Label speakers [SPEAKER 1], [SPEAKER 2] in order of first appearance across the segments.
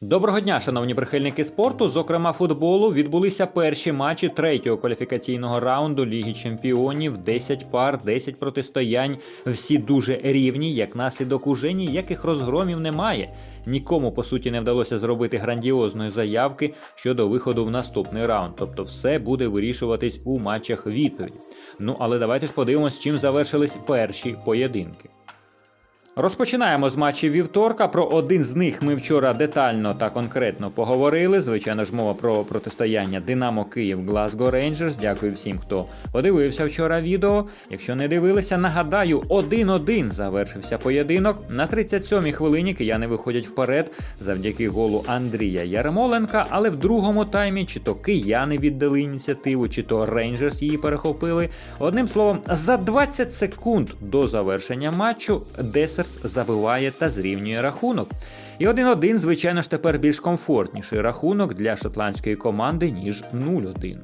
[SPEAKER 1] Доброго дня, шановні прихильники спорту. Зокрема, футболу відбулися перші матчі третього кваліфікаційного раунду Ліги Чемпіонів. 10 пар, 10 протистоянь. Всі дуже рівні, як наслідок уже ніяких розгромів немає. Нікому по суті не вдалося зробити грандіозної заявки щодо виходу в наступний раунд. Тобто, все буде вирішуватись у матчах відповіді. Ну але давайте ж подивимось, чим завершились перші поєдинки. Розпочинаємо з матчів вівторка. Про один з них ми вчора детально та конкретно поговорили. Звичайно ж, мова про протистояння Динамо Київ Глазго Рейнджерс. Дякую всім, хто подивився вчора відео. Якщо не дивилися, нагадаю, 1-1 завершився поєдинок. На 37-й хвилині кияни виходять вперед завдяки голу Андрія Ярмоленка. Але в другому таймі чи то кияни віддали ініціативу, чи то Рейнджерс її перехопили. Одним словом, за 20 секунд до завершення матчу Десерс забиває та зрівнює рахунок. І 1-1, звичайно ж, тепер більш комфортніший рахунок для шотландської команди, ніж 0-1.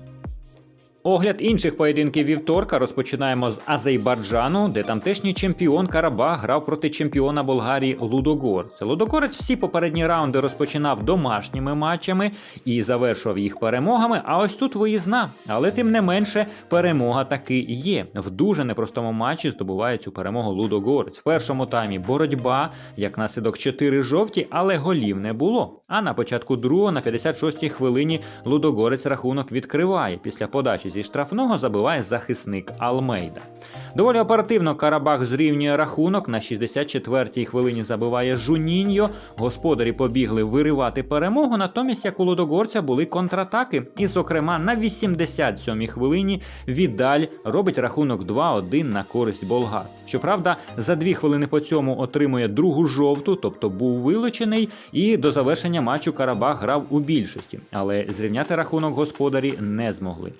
[SPEAKER 1] Огляд інших поєдинків вівторка розпочинаємо з Азербайджану, де тамтешній чемпіон Карабах грав проти чемпіона Болгарії Лудогорця. Лудогорець всі попередні раунди розпочинав домашніми матчами і завершував їх перемогами. А ось тут виїзна. Але тим не менше, перемога таки є. В дуже непростому матчі здобуває цю перемогу Лудогорець. В першому таймі боротьба, як наслідок 4 жовті, але голів не було. А на початку другого, на 56-й хвилині, Лудогорець рахунок відкриває. Після подачі зі штрафного забиває захисник Алмейда. Доволі оперативно Карабах зрівнює рахунок. На 64-й хвилині забиває Жуніньо. Господарі побігли виривати перемогу. Натомість, як у Лудогорця, були контратаки. І, зокрема, на 87-й хвилині Відаль робить рахунок 2-1 на користь болгар. Щоправда, за дві хвилини по цьому отримує другу жовту, тобто був вилучений, і до завершення матчу Карабах грав у більшості, але зрівняти рахунок господарі не змогли.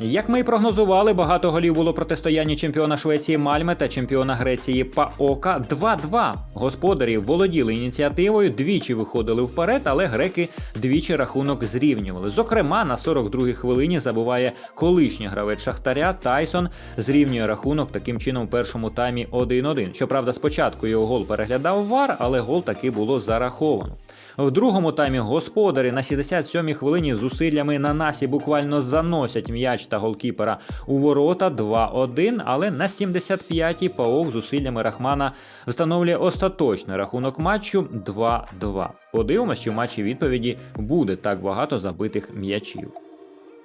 [SPEAKER 1] Як ми і прогнозували, багато голів було протистояння чемпіона Швеції Мальме та чемпіона Греції Паока 2-2. Господарі володіли ініціативою, двічі виходили вперед, але греки двічі рахунок зрівнювали. Зокрема, на 42-й хвилині забуває колишній гравець Шахтаря Тайсон, зрівнює рахунок таким чином у першому таймі 1-1. Щоправда, спочатку його гол переглядав вар, але гол таки було зараховано. В другому таймі господарі на 67-й хвилині зусиллями на насі буквально заносять м'яч та голкіпера у ворота 2-1, але на 75-й Паок зусиллями Рахмана встановлює остаточний рахунок матчу 2-2. Подивимось, що в матчі відповіді буде так багато забитих м'ячів.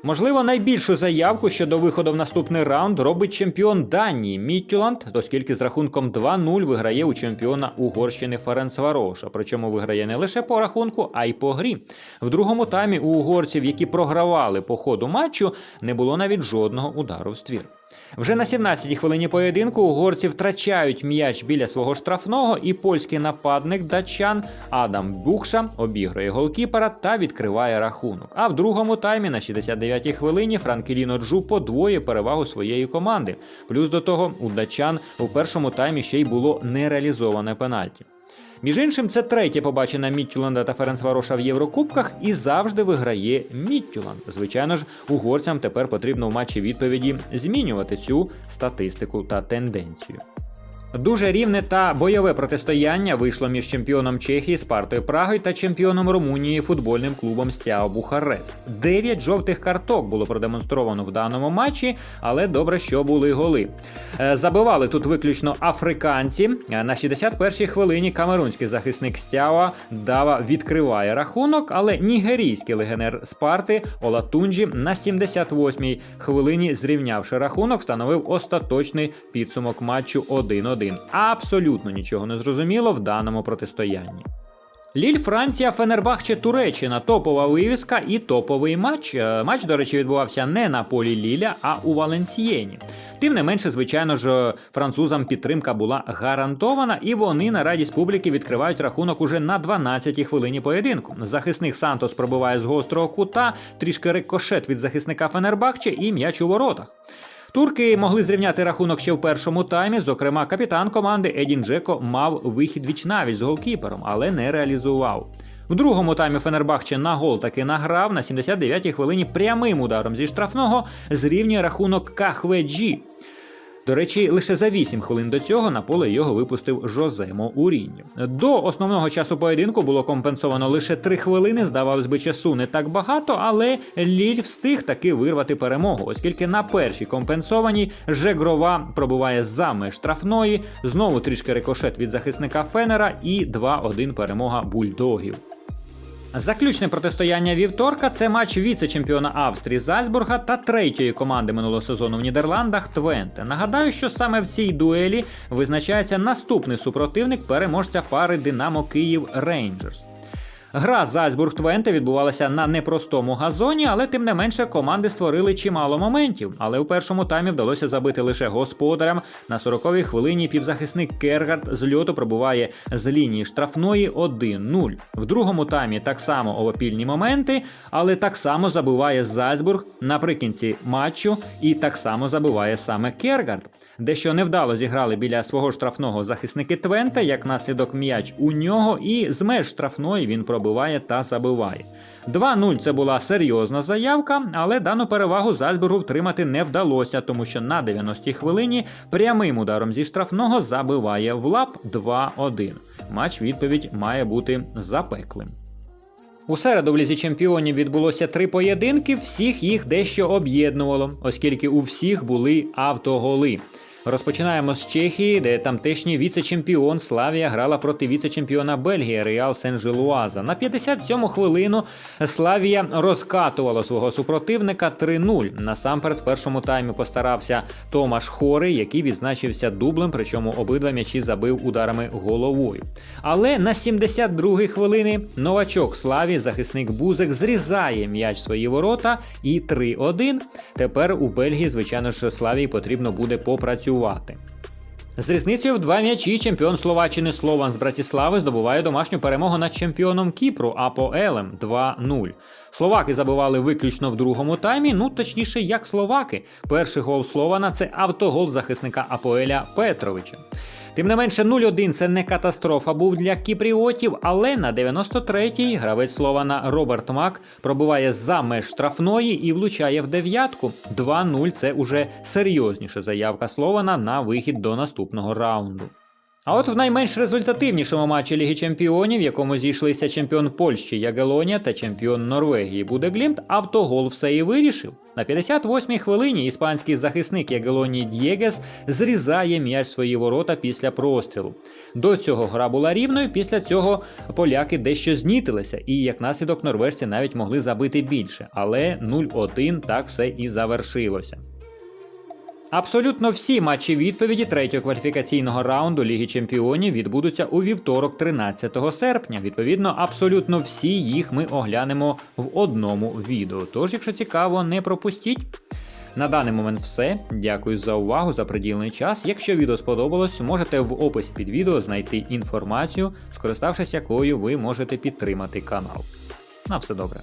[SPEAKER 1] Можливо, найбільшу заявку щодо виходу в наступний раунд робить чемпіон Данії Міттюланд, оскільки з рахунком 2-0 виграє у чемпіона Угорщини Ференцвароша. Причому виграє не лише по рахунку, а й по грі. В другому таймі у угорців, які програвали по ходу матчу, не було навіть жодного удару в ствір. Вже на 17-й хвилині поєдинку угорці втрачають м'яч біля свого штрафного, і польський нападник датчан Адам Букша обігрує голкіпера та відкриває рахунок. А в другому таймі на 69-й хвилині Франкеліно Джу подвоює перевагу своєї команди. Плюс до того у датчан у першому таймі ще й було нереалізоване пенальті. Між іншим, це третє побачення Міттюланда та Ференцвароша в Єврокубках і завжди виграє Міттюланд. Звичайно ж, угорцям тепер потрібно в матчі відповіді змінювати цю статистику та тенденцію. Дуже рівне та бойове протистояння вийшло між чемпіоном Чехії Спартою Прагою та чемпіоном Румунії футбольним клубом Стяо Бухарест. Дев'ять жовтих карток було продемонстровано в даному матчі, але добре, що були голи. Е, Забивали тут виключно африканці. Е, На 61-й хвилині камерунський захисник Стява Дава відкриває рахунок, але нігерійський легіонер Спарти Олатунджі на 78-й хвилині, зрівнявши рахунок, встановив остаточний підсумок матчу 1-1. Абсолютно нічого не зрозуміло в даному протистоянні. Ліль Франція, Фенербахче, Туреччина. Топова вивіска і топовий матч. Е, Матч, до речі, відбувався не на полі Ліля, а у Валенсієні. Тим не менше, звичайно ж, французам підтримка була гарантована, і вони на радість публіки відкривають рахунок уже на 12-й хвилині поєдинку. Захисник Сантос пробиває з гострого кута, трішки рикошет від захисника Фенербахче і м'яч у воротах. Турки могли зрівняти рахунок ще в першому таймі. Зокрема, капітан команди Едін Джеко мав вихід вічнавіч з голкіпером, але не реалізував. В другому таймі Фенербахче на гол таки награв на 79-й хвилині прямим ударом зі штрафного зрівнює рахунок Кахведжі. До речі, лише за 8 хвилин до цього на поле його випустив Жозе Моуріньо. До основного часу поєдинку було компенсовано лише 3 хвилини. Здавалось би, часу не так багато, але Ліль встиг таки вирвати перемогу, оскільки на першій компенсованій Жегрова пробуває за меж штрафної, знову трішки рикошет від захисника Фенера і 2-1 перемога бульдогів. Заключне протистояння вівторка це матч віце-чемпіона Австрії Зальцбурга та третьої команди минулого сезону в Нідерландах Твенте. Нагадаю, що саме в цій дуелі визначається наступний супротивник переможця пари Динамо Київ Рейнджерс. Гра Зальцбург Твенте відбувалася на непростому газоні, але тим не менше команди створили чимало моментів. Але у першому таймі вдалося забити лише господарям. На 40-й хвилині півзахисник Кергард з льоту пробуває з лінії штрафної 1-0. В другому таймі так само овопільні моменти, але так само забиває Зальцбург наприкінці матчу, і так само забиває саме Кергард. Дещо невдало зіграли біля свого штрафного захисники Твента, як наслідок м'яч у нього, і з меж штрафної він пробиває та забиває. 2-0 це була серйозна заявка, але дану перевагу Зальцбургу втримати не вдалося, тому що на 90-й хвилині прямим ударом зі штрафного забиває Влап 2-1. Матч відповідь має бути запеклим. У середу в лізі чемпіонів відбулося три поєдинки, всіх їх дещо об'єднувало, оскільки у всіх були автоголи. Розпочинаємо з Чехії, де тамтешній віце-чемпіон Славія грала проти віце-чемпіона Бельгії Реал Сен-Жилуаза. На 57-му хвилину Славія розкатувала свого супротивника 3-0. Насамперед, в першому таймі постарався Томаш Хорий, який відзначився дублем, причому обидва м'ячі забив ударами головою. Але на 72-й хвилини новачок Славі, захисник Бузик, зрізає м'яч свої ворота і 3-1. Тепер у Бельгії, звичайно ж, Славії потрібно буде попрацювати. З різницею в два м'ячі чемпіон Словаччини Слован з Братіслави здобуває домашню перемогу над чемпіоном Кіпру АПОЕЛем 2-0. Словаки забивали виключно в другому таймі, ну точніше, як словаки. Перший гол Слована це автогол захисника Апоеля Петровича. Тим не менше, 0-1 це не катастрофа був для кіпріотів, але на 93-й гравець Слована Роберт Мак пробиває за меж штрафної і влучає в дев'ятку. 2-0 це уже серйозніша заявка Слована на вихід до наступного раунду. А от в найменш результативнішому матчі Ліги Чемпіонів, в якому зійшлися чемпіон Польщі Ягелонія та чемпіон Норвегії Будеглімт, автогол все і вирішив. На 58-й хвилині іспанський захисник Ягелонії Д'єгес зрізає м'яч свої ворота після прострілу. До цього гра була рівною, після цього поляки дещо знітилися, і як наслідок норвежці навіть могли забити більше. Але 0-1 так все і завершилося. Абсолютно всі матчі відповіді третього кваліфікаційного раунду Ліги Чемпіонів відбудуться у вівторок, 13 серпня. Відповідно, абсолютно всі їх ми оглянемо в одному відео. Тож, якщо цікаво, не пропустіть. На даний момент все. Дякую за увагу, за приділений час. Якщо відео сподобалось, можете в описі під відео знайти інформацію, скориставшись якою ви можете підтримати канал. На все добре.